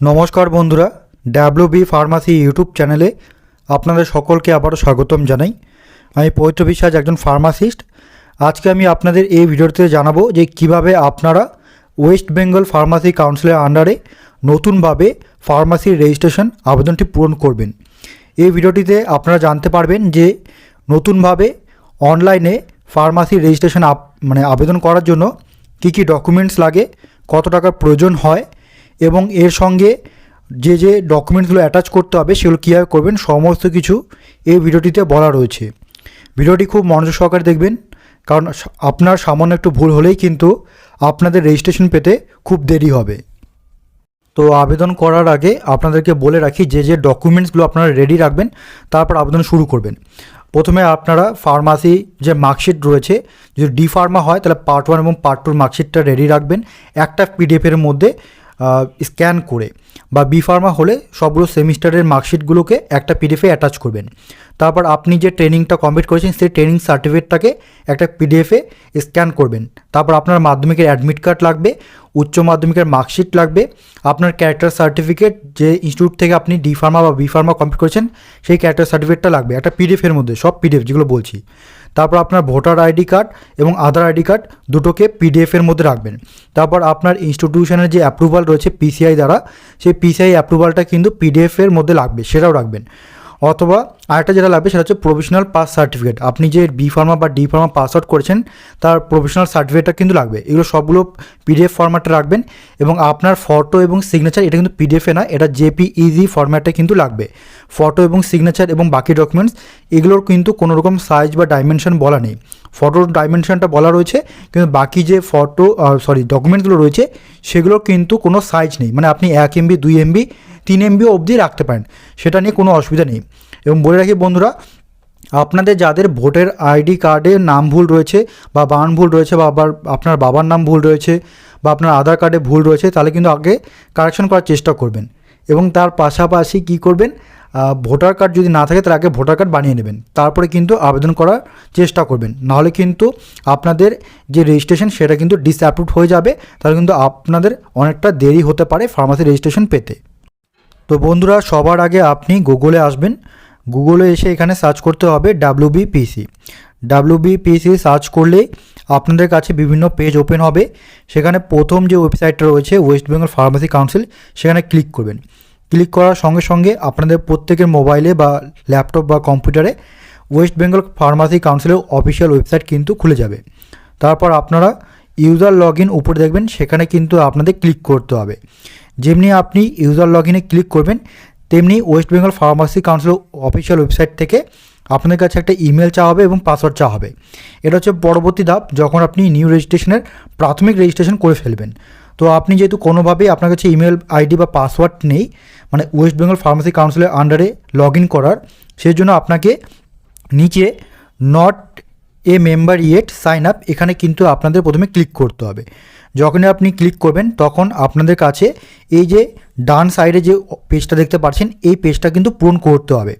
নমস্কার বন্ধুরা W B pharmacy YouTube চ্যানেলে আপনাদের সকলকে আবারও স্বাগতম জানাই। আমি পবিত্র বিশ্বাস, একজন ফার্মাসিস্ট আজকে আমি আপনাদের এই ভিডিওতে জানাব যে কীভাবে আপনারা ওয়েস্ট বেঙ্গল ফার্মাসি কাউন্সিলের আন্ডারে নতুনভাবে ফার্মাসির রেজিস্ট্রেশন আবেদনটি পূরণ করবেন। এই ভিডিওটিতে আপনারা জানতে পারবেন যে নতুনভাবে অনলাইনে ফার্মাসি রেজিস্ট্রেশন মানে আবেদন করার জন্য কী কী ডকুমেন্টস লাগে, কত টাকার প্রয়োজন হয় এবং এর সঙ্গে যে যে ডকুমেন্টসগুলো অ্যাটাচ করতে হবে সেগুলো কীভাবে করবেন, সমস্ত কিছু এই ভিডিওটিতে বলা রয়েছে। ভিডিওটি খুব মনোযোগ সহকারে দেখবেন, কারণ আপনার সামান্য একটু ভুল হলেই কিন্তু আপনাদের রেজিস্ট্রেশন পেতে খুব দেরি হবে। তো আবেদন করার আগে আপনাদেরকে বলে রাখি, যে যে ডকুমেন্টসগুলো আপনারা রেডি রাখবেন, তারপর আবেদন শুরু করবেন। প্রথমে আপনারা ফার্মাসি যে মার্কশিট রয়েছে, যদি ডি ফার্মা হয়, তাহলে পার্ট ওয়ান এবং পার্ট টুর মার্কশিটটা রেডি রাখবেন। একটা পিডিএফের মধ্যে স্ক্যান করে বা বি ফার্মা হলে সবগুলো সেমিস্টারের মার্কশিটগুলোকে একটা পিডিএফে অ্যাটাচ করবেন। তারপর আপনি যে ট্রেনিংটা কমপ্লিট করেছেন সেই ট্রেনিং সার্টিফিকেটটাকে একটা পিডিএফে স্ক্যান করবেন। তারপর আপনার মাধ্যমিকের অ্যাডমিট কার্ড লাগবে, উচ্চ মাধ্যমিকের মার্কশিট লাগবে, আপনার ক্যারেক্টার সার্টিফিকেট যে ইনস্টিটিউট থেকে আপনি ডি ফার্মা বা বি ফার্মা কমপ্লিট করেছেন সেই ক্যারেক্টার সার্টিফিকেটটা লাগবে। একটা পিডিএফের মধ্যে, সব পিডিএফ যেগুলো বলছি। তারপর আপনার ভোটার আইডি কার্ড এবং আধার আইডি কার্ড দুটোকে পিডিএফের মধ্যে রাখবেন। তারপর আপনার ইনস্টিটিউশনের যে অ্যাপ্রুভাল রয়েছে পিসিআই দ্বারা, সেই পিসিআই অ্যাপ্রুভালটা কিন্তু পিডিএফের মধ্যে লাগবে, সেটাও রাখবেন। অথবা আরেকটা যেটা লাগবে সেটা হচ্ছে প্রফেশনাল পাস সার্টিফিকেট আপনি যে বি ফার্মা বা ডি ফার্মা পাস আউট করেছেন, তার প্রফেশনাল সার্টিফিকেটটা কিন্তু লাগবে। এগুলো সবগুলো পিডিএফ ফরম্যাটে রাখবেন এবং আপনার ফটো এবং সিগনেচার এটা কিন্তু পিডিএফে না এটা জেপি ইজি ফর্ম্যাটে কিন্তু লাগবে। ফটো এবং সিগনেচার এবং বাকি ডকুমেন্টস এগুলোর কিন্তু কোনো রকম সাইজ বা ডাইমেনশন বলা নেই। ফটোর ডাইমেনশনটা বলা রয়েছে, কিন্তু বাকি যে ফটো সরি ডকুমেন্টসগুলো রয়েছে, সেগুলোর কিন্তু কোনো সাইজ নেই। মানে আপনি এক এমবি দুই এমবি তিন এমবি অবধি রাখতে পারেন, সেটা নিয়ে কোনো অসুবিধা নেই। এবং বলে রাখি বন্ধুরা, আপনাদের যাদের ভোটের আইডি কার্ডে নাম ভুল রয়েছে বা বান ভুল রয়েছে বা আবার আপনার বাবার নাম ভুল রয়েছে বা আপনার আধার কার্ডে ভুল রয়েছে, তাহলে কিন্তু আগে কারেকশন করার চেষ্টা করবেন। এবং তার পাশাপাশি কি করবেন ভোটার কার্ড যদি না থাকে, তাহলে আগে ভোটার কার্ড বানিয়ে নেবেন। তারপরে কিন্তু আবেদন করার চেষ্টা করবেন। নাহলে কিন্তু আপনাদের যে রেজিস্ট্রেশন সেটা কিন্তু ডিসঅ্যাপ্রুভ হয়ে যাবে। তাহলে কিন্তু আপনাদের অনেকটা দেরি হতে পারে ফার্মাসি রেজিস্ট্রেশন পেতে। তো বন্ধুরা, সবার আগে আপনি গুগলে আসবেন। গুগলে এসে এখানে সার্চ করতে হবে W BPC W BPC search করলেই আপনাদের কাছে বিভিন্ন পেজ ওপেন হবে। সেখানে প্রথম যে ওয়েবসাইটটা রয়েছে, ওয়েস্ট বেঙ্গল ফার্মাসি কাউন্সিল, সেখানে ক্লিক করবেন। ক্লিক করার সঙ্গে সঙ্গে আপনাদের প্রত্যেকের মোবাইলে বা ল্যাপটপ বা কম্পিউটারে ওয়েস্ট বেঙ্গল ফার্মাসি কাউন্সিলের অফিসিয়াল ওয়েবসাইট কিন্তু খুলে যাবে। তারপর আপনারা ইউজার লগ ইন উপরে দেখবেন, সেখানে কিন্তু আপনাদের ক্লিক করতে হবে। যেমনি আপনি ইউজার লগ ইনে ক্লিক করবেন, তেমনি West Bengal pharmacy council official website থেকে আপনাদের কাছে একটা ইমেল চাওয়া হবে এবং পাসওয়ার্ড চাওয়া হবে। এটা হচ্ছে পরবর্তী ধাপ, যখন আপনি নিউ রেজিস্ট্রেশনের প্রাথমিক রেজিস্ট্রেশন করে ফেলবেন। তো আপনি যেহেতু কোনোভাবেই আপনার কাছে ইমেল আইডি বা পাসওয়ার্ড নেই মানে ওয়েস্ট বেঙ্গল ফার্মাসি কাউন্সিলের আন্ডারে লগ ইন করার সেই জন্য আপনাকে নিচে not a member yet sign up এখানে কিন্তু আপনাদের প্রথমে ক্লিক করতে হবে। যখনই আপনি ক্লিক করবেন, তখন আপনাদের কাছে এই যে ডান সাইডে যে পেজটা দেখতে পাচ্ছেন, এই পেজটা কিন্তু পূরণ করতে হবে।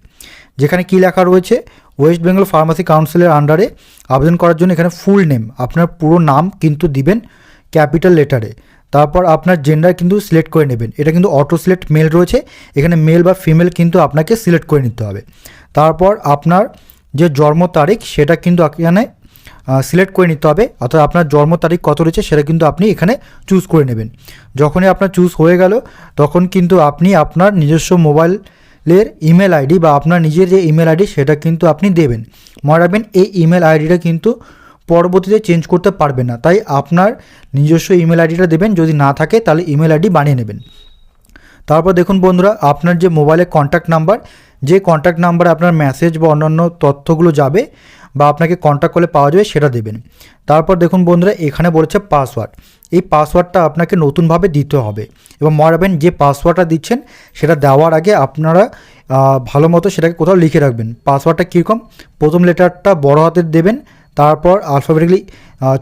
যেখানে কী লেখা রয়েছে ওয়েস্ট বেঙ্গল ফার্মাসি কাউন্সিলের আন্ডারে আবেদন করার জন্য এখানে ফুল নেম আপনার পুরো নাম কিন্তু দিবেন ক্যাপিটাল লেটারে তারপর আপনার জেন্ডার কিন্তু সিলেক্ট করে নেবেন। এটা কিন্তু অটো সিলেক্ট মেল রয়েছে, এখানে মেল বা ফিমেল কিন্তু আপনাকে সিলেক্ট করে নিতে হবে। তারপর আপনার যে জন্ম তারিখ, সেটা কিন্তু এখানে সিলেক্ট করে নিতে হবে, অর্থাৎ আপনার জন্ম তারিখ কত রয়েছে সেটা কিন্তু আপনি এখানে চুজ করে নেবেন। যখনই আপনার চুজ হয়ে গেল, তখন কিন্তু আপনি আপনার নিজস্ব মোবাইল মোবাইলের ইমেল আইডি বা আপনার নিজের যে ইমেল আইডি সেটা কিন্তু আপনি দেবেন। মনে রাখবেন, এই ইমেল আইডিটা কিন্তু পরবর্তীতে চেঞ্জ করতে পারবেন না। তাই আপনার নিজস্ব ইমেল আইডিটা দেবেন, যদি না থাকে তাহলে ইমেল আইডি বানিয়ে নেবেন। তারপর দেখুন বন্ধুরা, আপনার যে মোবাইলে কন্ট্যাক্ট নাম্বার যে কন্ট্যাক্ট নাম্বারে আপনার মেসেজ বা অন্যান্য তথ্যগুলো যাবে বা আপনাকে কন্ট্যাক্ট করলে পাওয়া যাবে, সেটা দেবেন। তারপর দেখুন বন্ধুরা, এখানে বলেছে পাসওয়ার্ড এই পাসওয়ার্ডটা আপনাকে নতুনভাবে দিতে হবে এবং মনে রাখবেন, যে পাসওয়ার্ডটা দিচ্ছেন, সেটা দেওয়ার আগে আপনারা ভালো মতো সেটাকে কোথাও লিখে রাখবেন। পাসওয়ার্ডটা কীরকম? প্রথম লেটারটা বড় হাতের দেবেন, তারপর আলফাবেটিকলি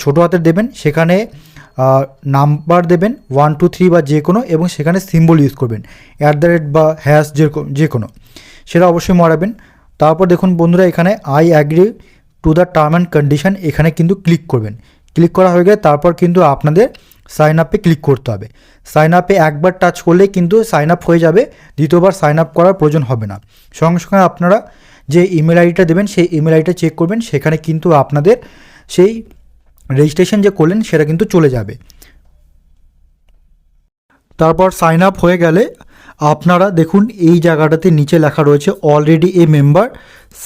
ছোটো হাতের দেবেন, সেখানে নাম্বার দেবেন ওয়ান টু থ্রি বা যে কোনো, এবং সেখানে সিম্বল ইউজ করবেন। অ্যাট দ্য রেট বা হ্যাশ যে যে কোনো। সেটা অবশ্যই মরাবেন তারপর দেখুন বন্ধুরা, এখানে I agree to the term and condition এখানে কিন্তু ক্লিক করবেন। ক্লিক করা হয়ে গেলে তারপর কিন্তু আপনাদের সাইন আপে ক্লিক করতে হবে। সাইন আপে একবার টাচ করলে কিন্তু সাইন আপ হয়ে যাবে, দ্বিতীয়বার সাইন আপ করার প্রয়োজন হবে না। সঙ্গে সঙ্গে আপনারা যে ইমেল আইডিটা দেবেন, সেই ইমেল আইডিটা চেক করবেন, সেখানে কিন্তু আপনাদের সেই রেজিস্ট্রেশন যে করলেন, সেটা কিন্তু চলে যাবে। তারপর সাইন আপ হয়ে গেলে আপনারা দেখুন এই জায়গাটাতে নিচে লেখা রয়েছে already a member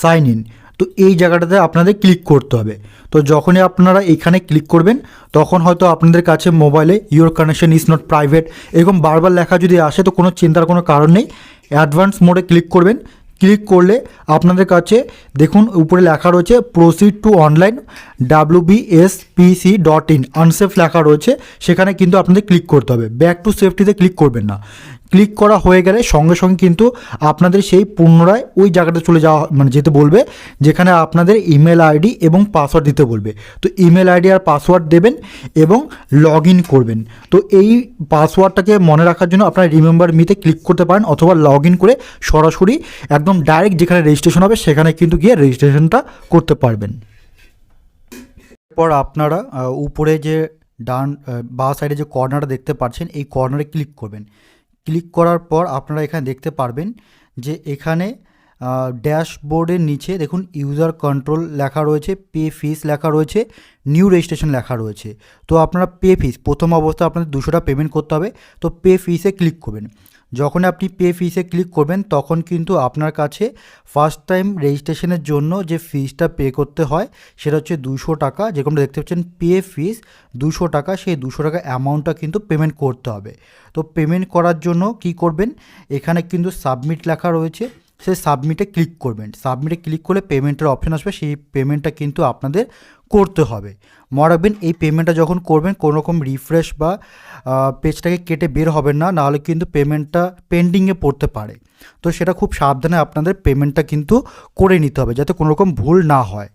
sign in তো এই জায়গাটাতে আপনাদের ক্লিক করতে হবে। তো যখনই আপনারা এখানে ক্লিক করবেন, তখন হয়তো আপনাদের কাছে মোবাইলে your connection is not private এরকম বারবার লেখা যদি আসে, তো কোনো চিন্তার কোনো কারণ নেই। অ্যাডভান্স মোডে ক্লিক করবেন। ক্লিক করলে আপনাদের কাছে দেখুন, উপরে লেখা রয়েছে proceed to online W BSPC dot in unsafe লেখা রয়েছে। সেখানে কিন্তু আপনাদের ক্লিক করতে হবে। ব্যাক টু সেফটিতে ক্লিক করবেন না। ক্লিক করা হয়ে গেলে সঙ্গে সঙ্গে কিন্তু আপনাদের সেই পুনরায় ওই জায়গাটা চলে যাওয়া মানে যেতে বলবে, যেখানে আপনাদের ইমেল আইডি এবং পাসওয়ার্ড দিতে বলবে। তো ইমেল আইডি আর পাসওয়ার্ড দেবেন এবং লগ ইন করবেন। তো এই পাসওয়ার্ডটাকে মনে রাখার জন্য আপনারা রিমেম্বার মিতে ক্লিক করতে পারেন অথবা লগ ইন করে সরাসরি একদম ডাইরেক্ট যেখানে রেজিস্ট্রেশন হবে, সেখানে কিন্তু গিয়ে রেজিস্ট্রেশনটা করতে পারবেন। এরপর আপনারা উপরে যে ডান বা সাইডে যে কর্নারটা দেখতে পাচ্ছেন, এই কর্নারে ক্লিক করবেন। ক্লিক করার পর আপনারা এখানে দেখতে পারবেন যে এখানে ড্যাশবোর্ডের নিচে দেখুন ইউজার কন্ট্রোল লেখা রয়েছে, পে ফিস লেখা রয়েছে, নিউ রেজিস্ট্রেশন লেখা রয়েছে। তো আপনারা পে ফিস, প্রথম অবস্থা আপনাদের দুশোটা পেমেন্ট করতে হবে, তো পে ফিসে ক্লিক করবেন। যখন আপনি পে ফিসে ক্লিক করবেন, তখন কিন্তু আপনার কাছে ফার্স্ট টাইম রেজিস্ট্রেশনের জন্য যে ফিজটা পে করতে হয়, সেটা হচ্ছে দুশো টাকা। যেরকমটা দেখতে পাচ্ছেন পে ফিস দুশো টাকা, সেই দুশো টাকা অ্যামাউন্টটা কিন্তু পেমেন্ট করতে হবে। তো পেমেন্ট করার জন্য কি করবেন? এখানে কিন্তু সাবমিট লেখা রয়েছে। সেই সাবমিটে ক্লিক করবেন। সাবমিটে ক্লিক করলে পেমেন্টের অপশন আসবে, সেই পেমেন্টটা কিন্তু আপনাদের করতে হবে। মনে রাখবেন এই পেমেন্টটা যখন করবেন কোনো রকম রিফ্রেশ বা পেজটাকে কেটে বের হবেন না, নাহলে কিন্তু পেমেন্টটা পেন্ডিংয়ে পড়তে পারে। তো সেটা খুব সাবধানে আপনাদের পেমেন্টটা কিন্তু করে নিতে হবে, যাতে কোনো রকম ভুল না হয়।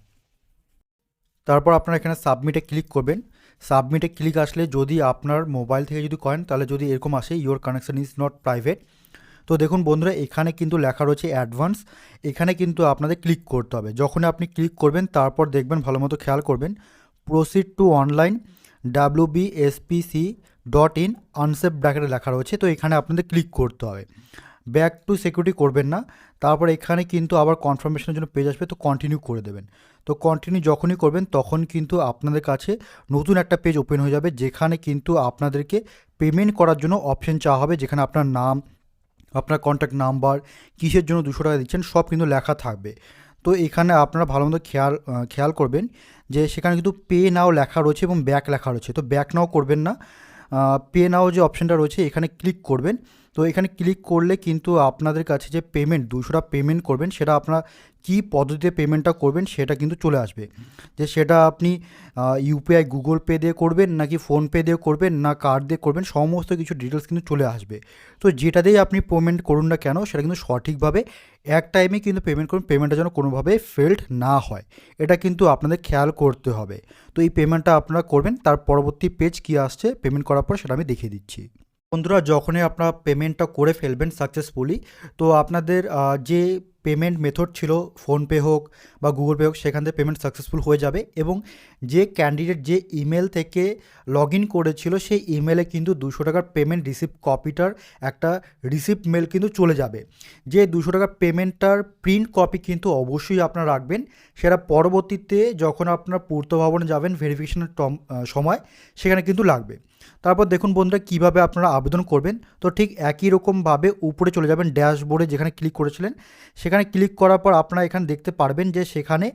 তারপর আপনারা এখানে সাবমিটে ক্লিক করবেন। সাবমিটে ক্লিক আসলে যদি আপনার মোবাইল থেকে যদি করেন, তাহলে যদি এরকম আসে your connection is not private তো দেখুন বন্ধুরা, এখানে কিন্তু লেখা রয়েছে অ্যাডভান্স এখানে কিন্তু আপনাদের ক্লিক করতে হবে। যখন আপনি ক্লিক করবেন, তারপর দেখবেন ভালো মতো খেয়াল করবেন proceed to online W BSPC dot in unsafe ব্র্যাকেটে লেখা রয়েছে। তো এখানে আপনাদের ক্লিক করতে হবে। ব্যাক টু সিকিউরিটি করবেন না। তারপর এখানে কিন্তু আবার কনফার্মেশনের জন্য পেজ আসবে। তো কন্টিনিউ করে দেবেন। তো কন্টিনিউ যখনই করবেন, তখন কিন্তু আপনাদের কাছে নতুন একটা পেজ ওপেন হয়ে যাবে, যেখানে কিন্তু আপনাদেরকে পেমেন্ট করার জন্য অপশন চাওয়া হবে, যেখানে আপনার নাম আপনার কন্ট্যাক্ট নাম্বার কিসের জন্য দুশো টাকা দিচ্ছেন, সব কিন্তু লেখা থাকবে। তো এখানে আপনারা ভালো মতো খেয়াল খেয়াল করবেন যে সেখানে কিন্তু পে নাও লেখা রয়েছে এবং ব্যাক লেখা রয়েছে। তো ব্যাক নাও করবেন না। পে নাও যে অপশানটা রয়েছে, এখানে ক্লিক করবেন। তো এখানে ক্লিক করলে কিন্তু আপনাদের কাছে যে পেমেন্ট দুশো টাকা পেমেন্ট করবেন, সেটা আপনারা কী পদ্ধতিতে পেমেন্টটা করবেন সেটা কিন্তু চলে আসবে। যে সেটা আপনি ইউপিআই গুগল পে দিয়ে করবেন নাকি ফোনপে দিয়ে করবেন না কার্ড দিয়ে করবেন, সমস্ত কিছু ডিটেলস কিন্তু চলে আসবে। তো যেটা দিয়েই আপনি পেমেন্ট করুন না কেন, সেটা কিন্তু সঠিকভাবে এক টাইমে কিন্তু পেমেন্ট করুন পেমেন্টটা যেন কোনোভাবে ফেল্ড না হয়। এটা কিন্তু আপনাদের খেয়াল করতে হবে। তো এই পেমেন্টটা আপনারা করবেন, তার পরবর্তী পেজ কী আসছে পেমেন্ট করার পর সেটা আমি দেখিয়ে দিচ্ছি। বন্ধুরা, যখনই আপনারা পেমেন্টটা করে ফেলবেন সাকসেসফুলি তো আপনাদের যে পেমেন্ট মেথড ছিল ফোনপে হোক বা গুগল পে হোক, সেখান থেকে পেমেন্ট সাকসেসফুল হয়ে যাবে এবং যে ক্যান্ডিডেট যে ইমেল থেকে লগ ইন করেছিল, সেই ইমেলে কিন্তু দুশো টাকার পেমেন্ট রিসিপ্ট কপিটার একটা রিসিপ্ট মেল কিন্তু চলে যাবে। যে দুশো টাকার পেমেন্টটার প্রিন্ট কপি কিন্তু অবশ্যই আপনারা রাখবেন। সেটা পরবর্তীতে যখন আপনার পূর্ত ভবনে যাবেন ভেরিফিকেশনের সময়, সেখানে কিন্তু লাগবে। তারপর দেখুন বন্ধুরা কীভাবে আপনারা আবেদন করবেন। তো ঠিক একই রকমভাবে উপরে চলে যাবেন ড্যাশবোর্ডে যেখানে ক্লিক করেছিলেন। সেখানে ক্লিক করার পর আপনারা এখানে দেখতে পারবেন যে সেখানে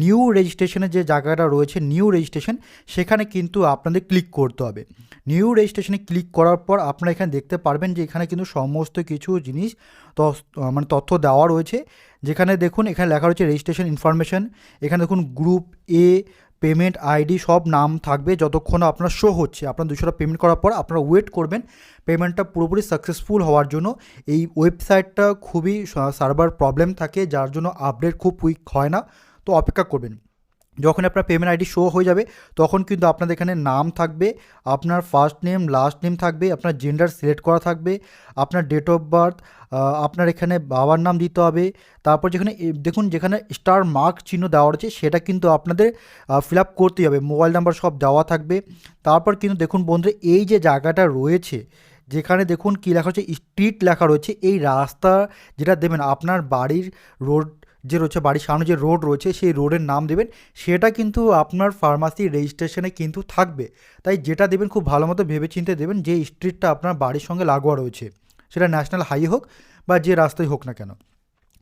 নিউ রেজিস্ট্রেশনের যে জায়গাটা রয়েছে, নিউ রেজিস্ট্রেশন, সেখানে কিন্তু আপনাদের ক্লিক করতে হবে। নিউ রেজিস্ট্রেশনে ক্লিক করার পর আপনারা এখানে দেখতে পারবেন যে এখানে কিন্তু সমস্ত কিছু জিনিস মানে তথ্য দেওয়া রয়েছে। যেখানে দেখুন এখানে লেখা রয়েছে রেজিস্ট্রেশন ইনফরমেশন, এখানে দেখুন গ্রুপ এ পেমেন্ট আইডি সব নাম থাকবে যতক্ষণ আপনার শো হচ্ছে। আপনার দুশো টাকা পেমেন্ট করার পর আপনারা ওয়েট করবেন। পেমেন্টটা পুরোপুরি সাকসেসফুল হওয়ার জন্য। এই ওয়েবসাইটটা খুবই সার্ভার প্রবলেম থাকে, যার জন্য আপডেট খুব উইক হয় না। তো অপেক্ষা করবেন। যখন আপনার পেমেন্ট আইডি শো হয়ে যাবে, তখন কিন্তু আপনাদের এখানে নাম থাকবে, আপনার ফার্স্ট নেম লাস্ট নেম থাকবে, আপনার জেন্ডার সিলেক্ট করা থাকবে, আপনার ডেট অফ বার্থ আপনার এখানে বাবার নাম দিতে হবে, তারপর যেখানে দেখুন যেখানে স্টার মার্ক চিহ্ন দেওয়া রয়েছে, সেটা কিন্তু আপনাদের ফিল আপ করতেই হবে মোবাইল নাম্বার সব দেওয়া থাকবে। তারপর কিন্তু দেখুন বন্ধু এই যে জায়গাটা রয়েছে, যেখানে দেখুন কী লেখা হচ্ছে স্ট্রিট লেখা রয়েছে, এই রাস্তা যেটা দেবেন, আপনার বাড়ির রোড যে রয়েছে বাড়ির সামনে যে রোড রয়েছে, সেই রোডের নাম দেবেন। সেটা কিন্তু আপনার ফার্মাসি রেজিস্ট্রেশনে কিন্তু থাকবে। তাই যেটা দেবেন খুব ভালো মতো ভেবেচিন্তে দেবেন যে স্ট্রিটটা আপনার বাড়ির সঙ্গে লাগোয়া রয়েছে। সেটা ন্যাশনাল হাই হোক বা যে রাস্তায় হোক না কেন।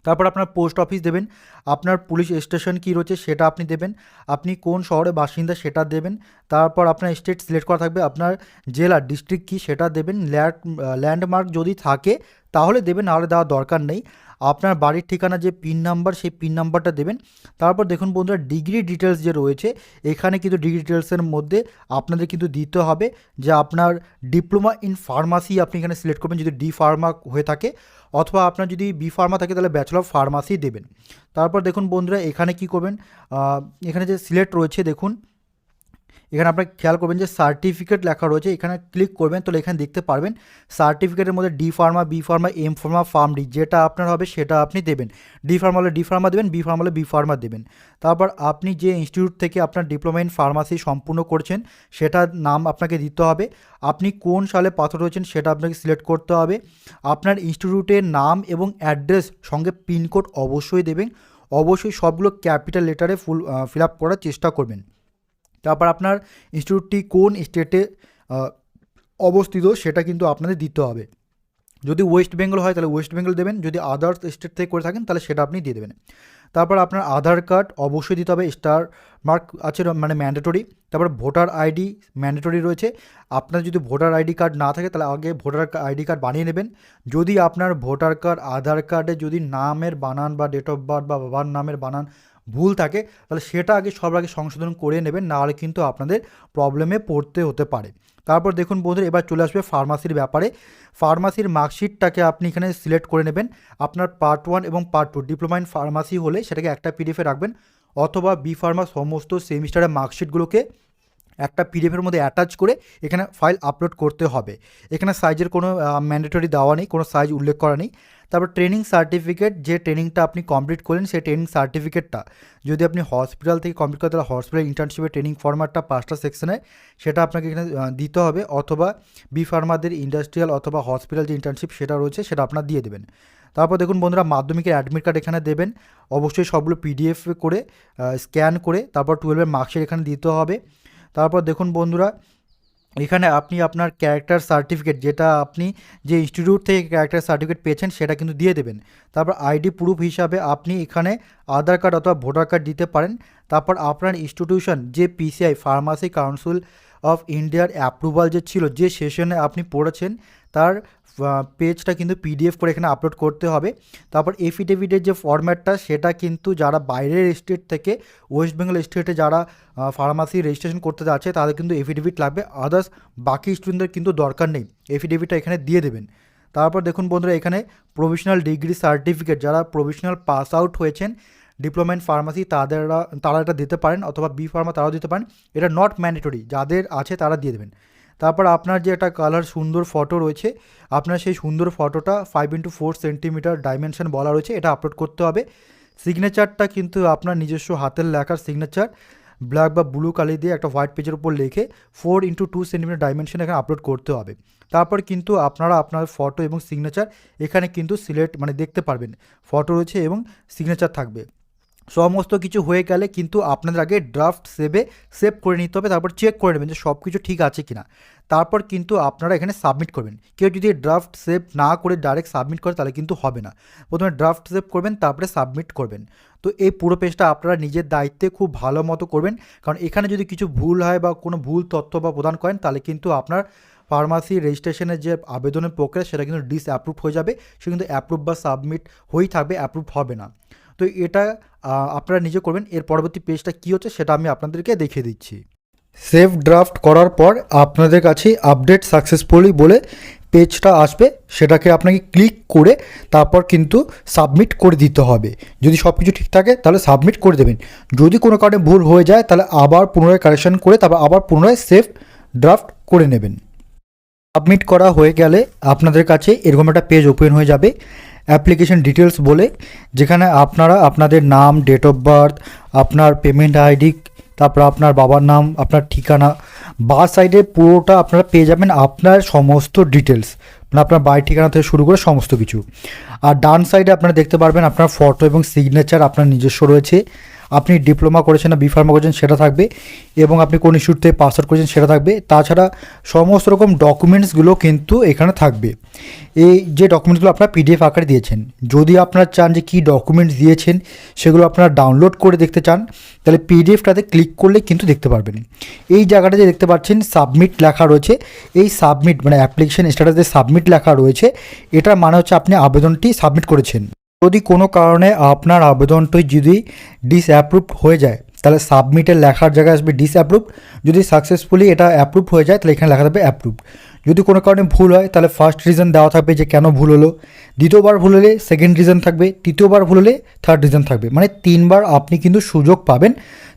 তারপর আপনার পোস্ট অফিস দেবেন। আপনার পুলিশ স্টেশন কী রয়েছে সেটা আপনি দেবেন। আপনি কোন শহরে বাসিন্দা সেটা দেবেন। তারপর আপনার স্টেট সিলেক্ট করা থাকবে। আপনার জেলা ডিস্ট্রিক্ট কী সেটা দেবেন। ল্যান্ড ল্যান্ডমার্ক যদি থাকে, তাহলে দেবেন। নাহলে দেওয়ার দরকার নেই। আপনার বাড়ির ঠিকানা যে পিন নাম্বার সেই পিন নাম্বারটা দেবেন। তারপর দেখুন বন্ধুরা ডিগ্রি ডিটেলস যে রয়েছে, এখানে কিন্তু ডিগ্রি ডিটেলসের মধ্যে আপনাদের কিন্তু দিতে হবে যে আপনার ডিপ্লোমা ইন ফার্মাসি আপনি এখানে সিলেক্ট করবেন, যদি ডি ফার্মা হয়ে থাকে, অথবা আপনার যদি বি ফার্মা থাকে, তাহলে ব্যাচেলর অফ ফার্মাসি দেবেন। তারপর দেখুন বন্ধুরা, এখানে কি করবেন এখানে যে সিলেক্ট রয়েছে, দেখুন এখানে আপনার খেয়াল করবেন যে সার্টিফিকেট লেখা রয়েছে, এখানে ক্লিক করবেন, তাহলে এখানে দেখতে পারবেন সার্টিফিকেটের মধ্যে D pharma B pharma M pharma pharm D যেটা আপনার হবে সেটা আপনি দেবেন। ডি ফার্মা হলে ডি ফার্মা দেবেন বি ফার্মা হলে বি ফার্মা দেবেন। তারপর আপনি যে ইনস্টিটিউট থেকে আপনার ডিপ্লোমা ইন ফার্মাসি সম্পূর্ণ করছেন, সেটার নাম আপনাকে দিতে হবে। আপনি কোন সালে পাথর রয়েছেন সেটা আপনাকে সিলেক্ট করতে হবে। আপনার ইনস্টিটিউটের নাম এবং অ্যাড্রেস সঙ্গে পিনকোড অবশ্যই দেবেন। অবশ্যই সবগুলো ক্যাপিটাল লেটারে ফুল ফিল আপ করার চেষ্টা করবেন। তারপর আপনার ইনস্টিটিউটটি কোন স্টেটে অবস্থিত সেটা কিন্তু আপনাদের দিতে হবে। যদি ওয়েস্ট বেঙ্গল হয় তাহলে ওয়েস্ট বেঙ্গল দেবেন, যদি আদার্স স্টেট থেকে করে থাকেন তাহলে সেটা আপনি দিয়ে দেবেন। তারপর আপনার আধার কার্ড অবশ্যই দিতে হবে স্টার মার্ক আছে মানে ম্যান্ডেটরি তারপর ভোটার আইডি ম্যান্ডেটরি রয়েছে। আপনার যদি ভোটার আইডি কার্ড না থাকে তাহলে আগে ভোটার আইডি কার্ড বানিয়ে নেবেন। যদি আপনার ভোটার কার্ড আধার কার্ডে যদি নামের বানান বা ডেট অফ বার্থ বা বাবার নামের বানান ভুল থাকে, তাহলে সেটা আগে সবার আগে সংশোধন করে নেবেন, নাহলে কিন্তু আপনাদের প্রবলেমে পড়তে হতে পারে। তারপর দেখুন বন্ধুরা, এবার চলে আসবে ফার্মাসির ব্যাপারে। ফার্মাসির মার্কশিটটাকে আপনি এখানে সিলেক্ট করে নেবেন। আপনার পার্ট ওয়ান এবং part two, diploma in pharmacy হলে সেটাকে একটা পিডিএফে রাখবেন, অথবা বি ফার্মা সমস্ত সেমিস্টারের মার্কশিটগুলোকে একটা পিডিএফের মধ্যে অ্যাটাচ করে এখানে ফাইল আপলোড করতে হবে। এখানে সাইজের কোনো ম্যান্ডেটরি দেওয়া নেই, কোনো সাইজ উল্লেখ করা নেই। তারপর ট্রেনিং সার্টিফিকেট যে ট্রেনিংটা আপনি কমপ্লিট করলেন সেই ট্রেনিং সার্টিফিকেটটা যদি আপনি হসপিটাল থেকে কমপ্লিট করেন, তাহলে হসপিটাল ইন্টার্নশিপের ট্রেনিং ফরম্যাটটা পাঁচটা সেকশনে সেটা আপনাকে এখানে দিতে হবে। অথবা বি ফার্মাদের ইন্ডাস্ট্রিয়াল অথবা হসপিটাল যে ইন্টার্নশিপ সেটা রয়েছে, সেটা আপনার দিয়ে দেবেন। তারপর দেখুন বন্ধুরা, মাধ্যমিকের অ্যাডমিট কার্ড এখানে দেবেন। অবশ্যই সবগুলো পিডিএফ করে স্ক্যান করে, তারপর টুয়েলভের মার্কশিট এখানে দিতে হবে। তারপর দেখুন বন্ধুরা এখানে আপনি আপনার ক্যারেক্টার সার্টিফিকেট যেটা আপনি যে ইনস্টিটিউট থেকে ক্যারেক্টার সার্টিফিকেট পেয়েছেন, সেটা কিন্তু দিয়ে দেবেন। তারপর আইডি প্রুফ হিসাবে আপনি এখানে আধার কার্ড অথবা ভোটার কার্ড দিতে পারেন। তারপর আপনার ইনস্টিটিউশন যে পিসিআই ফার্মাসি কাউন্সিল অফ ইন্ডিয়ার অ্যাপ্রুভাল যে ছিল, যে সেশনে আপনি পড়েছেন, তার পেজটা কিন্তু পিডিএফ করে এখানে আপলোড করতে হবে। তারপর এফিডেভিটের যে ফরম্যাটটা সেটা কিন্তু যারা বাইরের স্টেট থেকে ওয়েস্ট বেঙ্গল স্টেটে যারা ফার্মাসি রেজিস্ট্রেশন করতে যাচ্ছে, তাদের কিন্তু এফিডেভিট লাগবে। আদার্স বাকি স্টুডেন্টদের কিন্তু দরকার নেই। এফিডেভিটটা এখানে দিয়ে দেবেন। তারপর দেখুন বন্ধুরা, এখানে প্রফেশনাল ডিগ্রি সার্টিফিকেট যারা প্রফেশনাল পাস আউট হয়েছেন ডিপ্লোমা ইন ফার্মাসি তাদেররা তারা এটা দিতে পারেন, অথবা বি ফার্মা তারাও দিতে পারেন। এটা নট ম্যান্ডেটরি যাদের আছে তারা দিয়ে দেবেন। তারপর আপনার যে একটা কালার সুন্দর ফটো রয়েছে, আপনার সেই সুন্দর ফটোটা five into four centimetre dimension বলা রয়েছে, এটা আপলোড করতে হবে। সিগনেচারটা কিন্তু আপনার নিজস্ব হাতের লেখার সিগনেচার ব্ল্যাক বা ব্লু কালি দিয়ে একটা হোয়াইট পেজের উপর লিখে four into two centimetre dimension এখানে আপলোড করতে হবে। তারপর কিন্তু আপনারা আপনার ফটো এবং সিগনেচার এখানে কিন্তু সিলেক্ট মানে দেখতে পারবেন। ফটো রয়েছে এবং সিগনেচার থাকবে। সমস্ত কিছু হয়ে গেলে কিন্তু আপনাদের আগে ড্রাফট সেভে সেভ করে নিতে হবে, তারপর চেক করে নেবেন যে সব কিছু ঠিক আছে কিনা। তারপর কিন্তু আপনারা এখানে সাবমিট করবেন। কেউ যদি ড্রাফট সেভ না করে ডাইরেক্ট সাবমিট করে, তাহলে কিন্তু হবে না। প্রথমে ড্রাফট সেভ করবেন, তারপরে সাবমিট করবেন। তো এই পুরো পেজটা আপনারা নিজের দায়িত্বে খুব ভালো মতো করবেন। কারণ এখানে যদি কিছু ভুল হয় বা কোনো ভুল তথ্য বা প্রদান করেন, তাহলে কিন্তু আপনার ফার্মাসি রেজিস্ট্রেশনের যে আবেদনের প্রক্রিয়া, সেটা কিন্তু ডিস অ্যাপ্রুভ হয়ে যাবে। সে কিন্তু অ্যাপ্রুভ বা সাবমিট হয়েই থাকবে অ্যাপ্রুভ হবে না। তো এটা আপনারা নিজে করবেন। এর পরবর্তী পেজটা কী হচ্ছে, সেটা আমি আপনাদেরকে দেখিয়ে দিচ্ছি। সেভ ড্রাফট করার পর আপনাদের কাছে আপডেট সাকসেসফুলি বলে পেজটা আসবে, সেটাকে আপনাকে ক্লিক করে তারপর কিন্তু সাবমিট করে দিতে হবে। যদি সব কিছু ঠিক থাকে, তাহলে সাবমিট করে দেবেন। যদি কোনো কারণে ভুল হয়ে যায়, তাহলে আবার পুনরায় কারেকশন করে তারপর আবার পুনরায় সেভ ড্রাফট করে নেবেন। সাবমিট করা হয়ে গেলে আপনাদের কাছে এরকম একটা পেজ ওপেন হয়ে যাবে, অ্যাপ্লিকেশন ডিটেলস বলে, যেখানে আপনারা আপনাদের নাম, ডেট অফ বার্থ, আপনার পেমেন্ট আইডি তারপর আপনার বাবার নাম, আপনার ঠিকানা, বা সাইডে পুরোটা আপনারা পেয়ে যাবেন আপনার সমস্ত ডিটেলস মানে আপনার বাড়ির ঠিকানা থেকে শুরু করে সমস্ত কিছু। আর ডান সাইডে আপনারা দেখতে পারবেন আপনার ফটো এবং সিগনেচার আপনার নিজস্ব রয়েছে। আপনি ডিপ্লোমা করেছেন না বি ফার্মা করেছেন, সেটা থাকবে এবং আপনি কোন ইস্যুর থেকে পাস আউট করেছেন, সেটা থাকবে। তাছাড়া সমস্ত রকম ডকুমেন্টসগুলো কিন্তু এখানে থাকবে। এই যে ডকুমেন্টসগুলো আপনারা পিডিএফ আকারে দিয়েছেন, যদি আপনারা চান যে কী ডকুমেন্টস দিয়েছেন, সেগুলো আপনারা ডাউনলোড করে দেখতে চান, তাহলে পিডিএফটাতে ক্লিক করলে কিন্তু দেখতে পারবেন। এই জায়গাটা যে দেখতে পাচ্ছেন সাবমিট লেখা রয়েছে। এই সাবমিট মানে অ্যাপ্লিকেশন স্ট্যাটাসে সাবমিট লেখা রয়েছে। এটার মানে হচ্ছে আপনি আবেদনটি সাবমিট করেছেন। যদি কোনো কারণে আপনার আবেদনটি যদি ডিসঅ্যাপ্রুভড হয়ে যায়, তাহলে সাবমিটের লেখার জায়গায় আসবে ডিসঅ্যাপ্রুভ যদি সাকসেসফুলি এটা অ্যাপ্রুভ হয়ে যায়, তাহলে এখানে লেখা থাকবে অ্যাপ্রুভ যদি কোনো কারণে ভুল হয়, তাহলে ফার্স্ট রিজন দেওয়া থাকবে যে কেন ভুল হলো। দ্বিতীয়বার ভুল হলে সেকেন্ড রিজন থাকবে। তৃতীয়বার ভুল হলে থার্ড রিজন থাকবে। মানে তিনবার আপনি কিন্তু সুযোগ পাবেন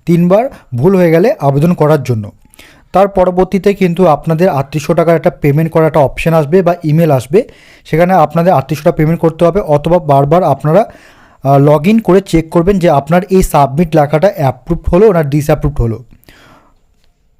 তিনবার ভুল হয়ে গেলে আবেদন করার জন্য। তার পরবর্তীতে কিন্তু আপনাদের আটত্রিশশো টাকার একটা পেমেন্ট করার একটা অপশান আসবে বা ইমেল আসবে। সেখানে আপনাদের আটত্রিশশো টাকা পেমেন্ট করতে হবে অথবা বারবার আপনারা লগ করে চেক করবেন যে আপনার এই সাবমিট লেখাটা অ্যাপ্রুভ হলো না ডিসঅ্যাপ্রুভ হলো।